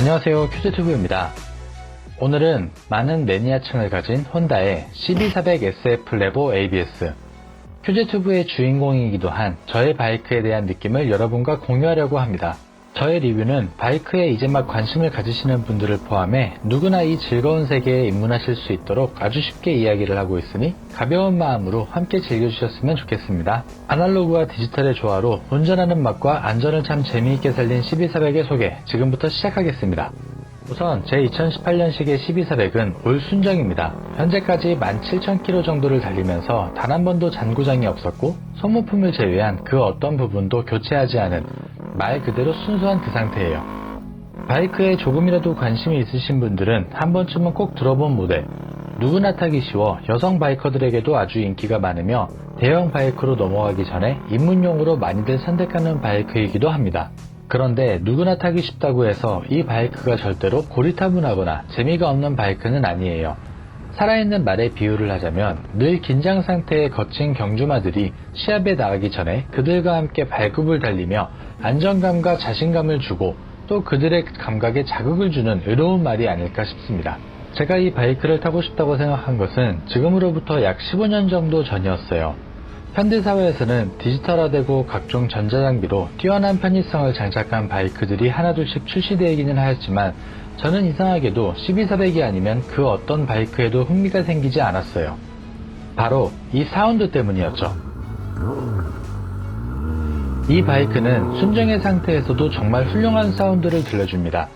안녕하세요 큐즈튜브입니다. 오늘은 많은 매니아층을 가진 혼다의 CB400SF 레보 ABS 큐즈튜브의 주인공이기도 한 저의 바이크에 대한 느낌을 여러분과 공유하려고 합니다. 저의 리뷰는 바이크에 이제 막 관심을 가지시는 분들을 포함해 누구나 이 즐거운 세계에 입문하실 수 있도록 아주 쉽게 이야기를 하고 있으니 가벼운 마음으로 함께 즐겨주셨으면 좋겠습니다. 아날로그와 디지털의 조화로 운전하는 맛과 안전을 참 재미있게 살린 12400의 소개 지금부터 시작하겠습니다. 우선 제 2018년식의 12400은 올 순정입니다. 현재까지 17,000km 정도를 달리면서 단 한 번도 잔고장이 없었고 소모품을 제외한 그 어떤 부분도 교체하지 않은 말 그대로 순수한 그 상태예요. 바이크에 조금이라도 관심이 있으신 분들은 한 번쯤은 꼭 들어본 모델. 누구나 타기 쉬워 여성 바이커들에게도 아주 인기가 많으며 대형 바이크로 넘어가기 전에 입문용으로 많이들 선택하는 바이크이기도 합니다. 그런데 누구나 타기 쉽다고 해서 이 바이크가 절대로 고리타분하거나 재미가 없는 바이크는 아니에요. 살아있는 말에 비유를 하자면 늘 긴장 상태의 거친 경주마들이 시합에 나가기 전에 그들과 함께 발굽을 달리며 안정감과 자신감을 주고 또 그들의 감각에 자극을 주는 의로운 말이 아닐까 싶습니다. 제가 이 바이크를 타고 싶다고 생각한 것은 지금으로부터 약 15년 정도 전이었어요. 현대사회에서는 디지털화되고 각종 전자장비로 뛰어난 편의성을 장착한 바이크들이 하나둘씩 출시되기는 하였지만 저는 이상하게도 12400이 아니면 그 어떤 바이크에도 흥미가 생기지 않았어요. 바로 이 사운드 때문이었죠. 이 바이크는 순정의 상태에서도 정말 훌륭한 사운드를 들려줍니다.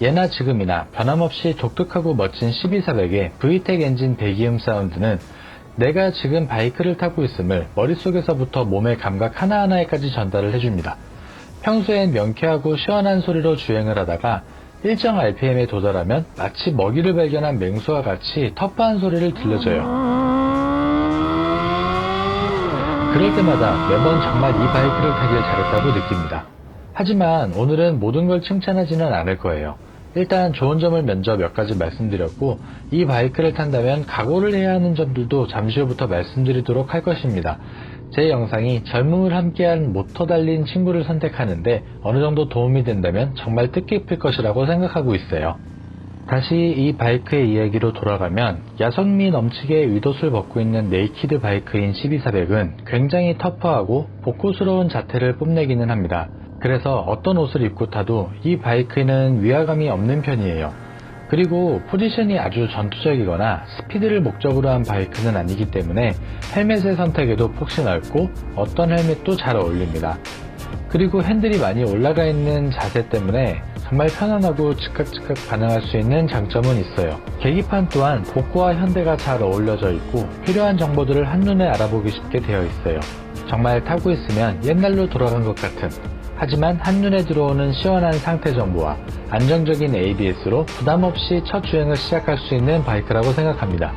예나 지금이나 변함없이 독특하고 멋진 12400의 VTEC 엔진 배기음 사운드는 내가 지금 바이크를 타고 있음을 머릿속에서부터 몸의 감각 하나하나에까지 전달을 해줍니다. 평소엔 명쾌하고 시원한 소리로 주행을 하다가 일정 RPM에 도달하면 마치 먹이를 발견한 맹수와 같이 터프한 소리를 들려줘요. 그럴 때마다 매번 정말 이 바이크를 타길 잘했다고 느낍니다. 하지만 오늘은 모든 걸 칭찬하지는 않을 거예요. 일단 좋은 점을 먼저 몇 가지 말씀드렸고 이 바이크를 탄다면 각오를 해야 하는 점들도 잠시 후부터 말씀드리도록 할 것입니다. 제 영상이 젊음을 함께한 모터 달린 친구를 선택하는데 어느 정도 도움이 된다면 정말 뜻깊을 것이라고 생각하고 있어요. 다시 이 바이크의 이야기로 돌아가면 야성미 넘치게 위도수를 벗고 있는 네이키드 바이크인 12400은 굉장히 터프하고 복고스러운 자태를 뽐내기는 합니다. 그래서 어떤 옷을 입고 타도 이 바이크는 위화감이 없는 편이에요. 그리고 포지션이 아주 전투적이거나 스피드를 목적으로 한 바이크는 아니기 때문에 헬멧의 선택에도 폭이 넓고 어떤 헬멧도 잘 어울립니다. 그리고 핸들이 많이 올라가 있는 자세 때문에 정말 편안하고 즉각즉각 반응할 수 있는 장점은 있어요. 계기판 또한 복고와 현대가 잘 어울려져 있고 필요한 정보들을 한눈에 알아보기 쉽게 되어 있어요. 정말 타고 있으면 옛날로 돌아간 것 같은 하지만 한눈에 들어오는 시원한 상태 정보와 안정적인 ABS로 부담 없이 첫 주행을 시작할 수 있는 바이크라고 생각합니다.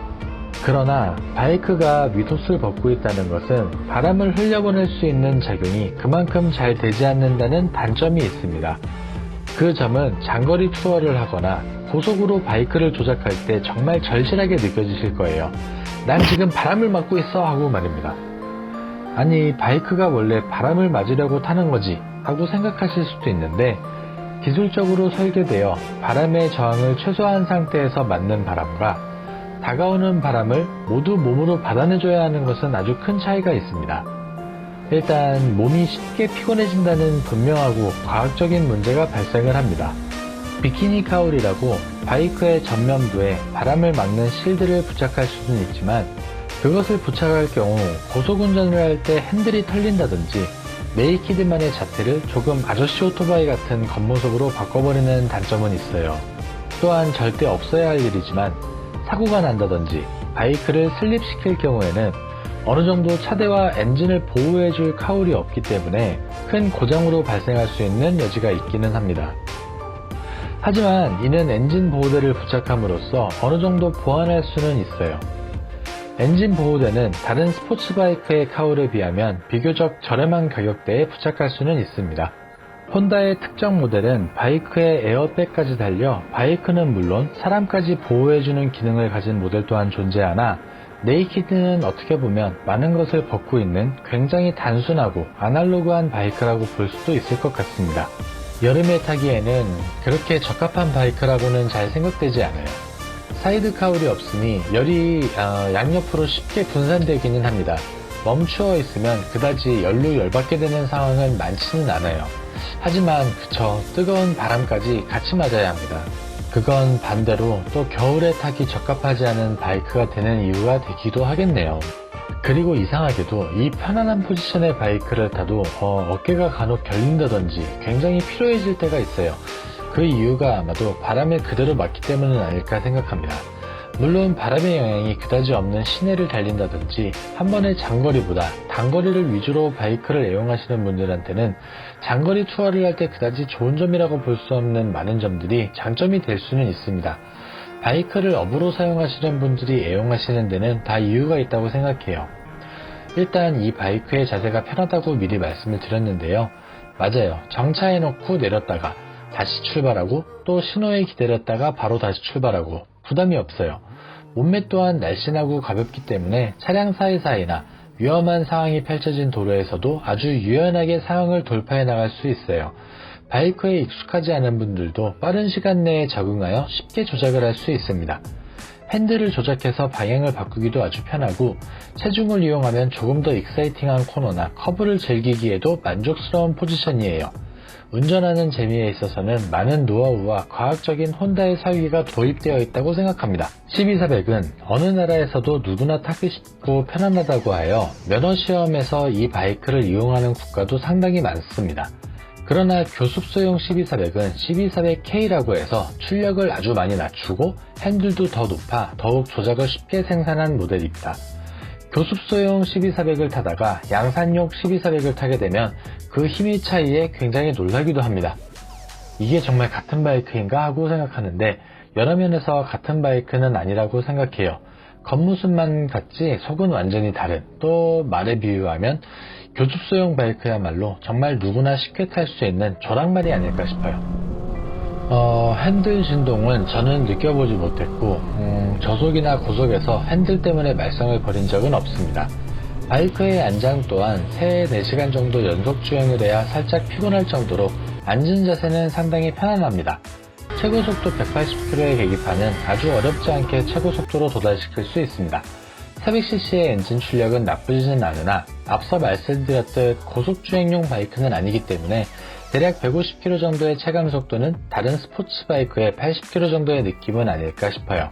그러나 바이크가 위도스를 벗고 있다는 것은 바람을 흘려보낼 수 있는 작용이 그만큼 잘 되지 않는다는 단점이 있습니다. 그 점은 장거리 투어를 하거나 고속으로 바이크를 조작할 때 정말 절실하게 느껴지실 거예요. 난 지금 바람을 맞고 있어 하고 말입니다. 아니 바이크가 원래 바람을 맞으려고 타는 거지 하고 생각하실 수도 있는데 기술적으로 설계되어 바람의 저항을 최소화한 상태에서 맞는 바람과 다가오는 바람을 모두 몸으로 받아내줘야 하는 것은 아주 큰 차이가 있습니다. 일단 몸이 쉽게 피곤해진다는 분명하고 과학적인 문제가 발생을 합니다. 비키니 카울이라고 바이크의 전면부에 바람을 막는 실드를 부착할 수는 있지만 그것을 부착할 경우 고속운전을 할 때 핸들이 털린다든지 네이키드만의 자태를 조금 아저씨 오토바이 같은 겉모습으로 바꿔버리는 단점은 있어요. 또한 절대 없어야 할 일이지만 사고가 난다든지 바이크를 슬립시킬 경우에는 어느 정도 차대와 엔진을 보호해줄 카울이 없기 때문에 큰 고장으로 발생할 수 있는 여지가 있기는 합니다. 하지만 이는 엔진 보호대를 부착함으로써 어느 정도 보완할 수는 있어요. 엔진 보호대는 다른 스포츠 바이크의 카울에 비하면 비교적 저렴한 가격대에 부착할 수는 있습니다. 혼다의 특정 모델은 바이크에 에어백까지 달려 바이크는 물론 사람까지 보호해주는 기능을 가진 모델 또한 존재하나 네이키드는 어떻게 보면 많은 것을 벗고 있는 굉장히 단순하고 아날로그한 바이크라고 볼 수도 있을 것 같습니다. 여름에 타기에는 그렇게 적합한 바이크라고는 잘 생각되지 않아요. 사이드 카울이 없으니 열이 어, 양옆으로 쉽게 분산되기는 합니다. 멈추어 있으면 그다지 열로 열받게 되는 상황은 많지는 않아요. 하지만 그쵸 뜨거운 바람까지 같이 맞아야 합니다. 그건 반대로 또 겨울에 타기 적합하지 않은 바이크가 되는 이유가 되기도 하겠네요. 그리고 이상하게도 이 편안한 포지션의 바이크를 타도 어, 깨가 간혹 결린다든지 굉장히 피로해질 때가 있어요. 그 이유가 아마도 바람에 그대로 맞기 때문은 아닐까 생각합니다. 물론 바람의 영향이 그다지 없는 시내를 달린다든지 한 번의 장거리보다 단거리를 위주로 바이크를 애용하시는 분들한테는 장거리 투어를 할 때 그다지 좋은 점이라고 볼 수 없는 많은 점들이 장점이 될 수는 있습니다. 바이크를 업으로 사용하시는 분들이 애용하시는 데는 다 이유가 있다고 생각해요. 일단 이 바이크의 자세가 편하다고 미리 말씀을 드렸는데요. 맞아요. 정차해놓고 내렸다가 다시 출발하고 또 신호에 기다렸다가 바로 다시 출발하고 부담이 없어요. 몸매 또한 날씬하고 가볍기 때문에 차량 사이사이나 위험한 상황이 펼쳐진 도로에서도 아주 유연하게 상황을 돌파해 나갈 수 있어요. 바이크에 익숙하지 않은 분들도 빠른 시간 내에 적응하여 쉽게 조작을 할 수 있습니다. 핸들을 조작해서 방향을 바꾸기도 아주 편하고 체중을 이용하면 조금 더 익사이팅한 코너나 커브를 즐기기에도 만족스러운 포지션이에요. 운전하는 재미에 있어서는 많은 노하우와 과학적인 혼다의 설계가 도입되어 있다고 생각합니다. 12400은 어느 나라에서도 누구나 타기 쉽고 편안하다고 하여 면허 시험에서 이 바이크를 이용하는 국가도 상당히 많습니다. 그러나 교습소용 12400은 12400K라고 해서 출력을 아주 많이 낮추고 핸들도 더 높아 더욱 조작을 쉽게 생산한 모델입니다. 교습소용 12400을 타다가 양산용 12400을 타게 되면 그 힘의 차이에 굉장히 놀라기도 합니다. 이게 정말 같은 바이크인가 하고 생각하는데 여러 면에서 같은 바이크는 아니라고 생각해요. 겉모습만 같지 속은 완전히 다른 또 말에 비유하면 교습소용 바이크야말로 정말 누구나 쉽게 탈 수 있는 조랑말이 아닐까 싶어요. 어, 핸들 진동은 저는 느껴보지 못했고 음, 저속이나 고속에서 핸들 때문에 말썽을 벌인 적은 없습니다. 바이크의 안장 또한 3, 4시간 정도 연속 주행을 해야 살짝 피곤할 정도로 앉은 자세는 상당히 편안합니다. 최고 속도 180km의 계기판은 아주 어렵지 않게 최고 속도로 도달시킬 수 있습니다. 400cc의 엔진 출력은 나쁘지는 않으나 앞서 말씀드렸듯 고속 주행용 바이크는 아니기 때문에 대략 150km 정도의 체감 속도는 다른 스포츠 바이크의 80km 정도의 느낌은 아닐까 싶어요.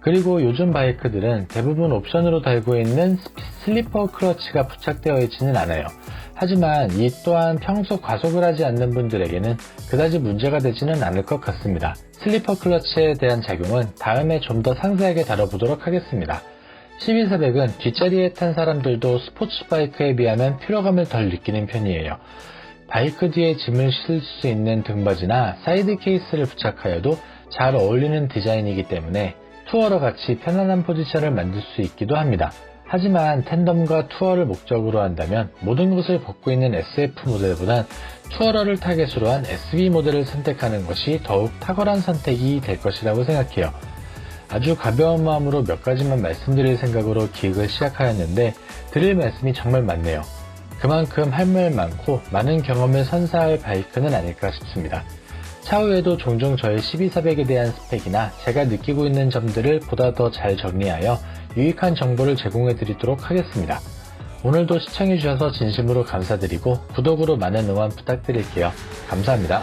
그리고 요즘 바이크들은 대부분 옵션으로 달고 있는 슬리퍼 클러치가 부착되어 있지는 않아요. 하지만 이 또한 평소 과속을 하지 않는 분들에게는 그다지 문제가 되지는 않을 것 같습니다. 슬리퍼 클러치에 대한 작용은 다음에 좀 더 상세하게 다뤄보도록 하겠습니다. 12400은 뒷자리에 탄 사람들도 스포츠 바이크에 비하면 피로감을 덜 느끼는 편이에요. 바이크 뒤에 짐을 실을 수 있는 등받이나 사이드 케이스를 부착하여도 잘 어울리는 디자인이기 때문에 투어러 같이 편안한 포지션을 만들 수 있기도 합니다. 하지만 텐덤과 투어를 목적으로 한다면 모든 것을 벗고 있는 SF 모델보단 투어러를 타겟으로 한 SB 모델을 선택하는 것이 더욱 탁월한 선택이 될 것이라고 생각해요. 아주 가벼운 마음으로 몇 가지만 말씀드릴 생각으로 기획을 시작하였는데 드릴 말씀이 정말 많네요. 그만큼 할 말 많고 많은 경험을 선사할 바이크는 아닐까 싶습니다. 차후에도 종종 저의 12400에 대한 스펙이나 제가 느끼고 있는 점들을 보다 더 잘 정리하여 유익한 정보를 제공해 드리도록 하겠습니다. 오늘도 시청해주셔서 진심으로 감사드리고 구독으로 많은 응원 부탁드릴게요. 감사합니다.